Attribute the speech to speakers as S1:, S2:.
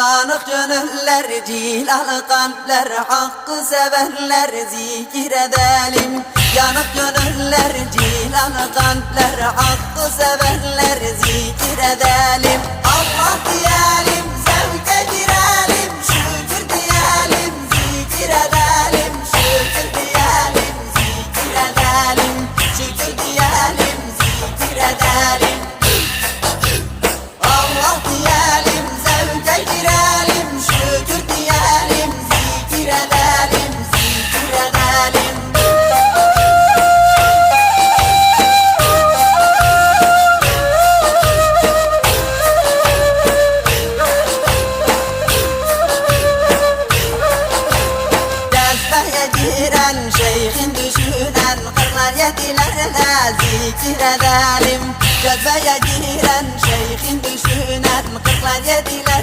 S1: Yanık gönüller, cilalı kalpler Hakkı sevenler zikir edelim. Yanık gönüller, cilalı kalpler Hakkı sevenler zikir edelim Yedilerle zikir edelim Cezbeye giren şeyhin düşünen Kırlar yedilerle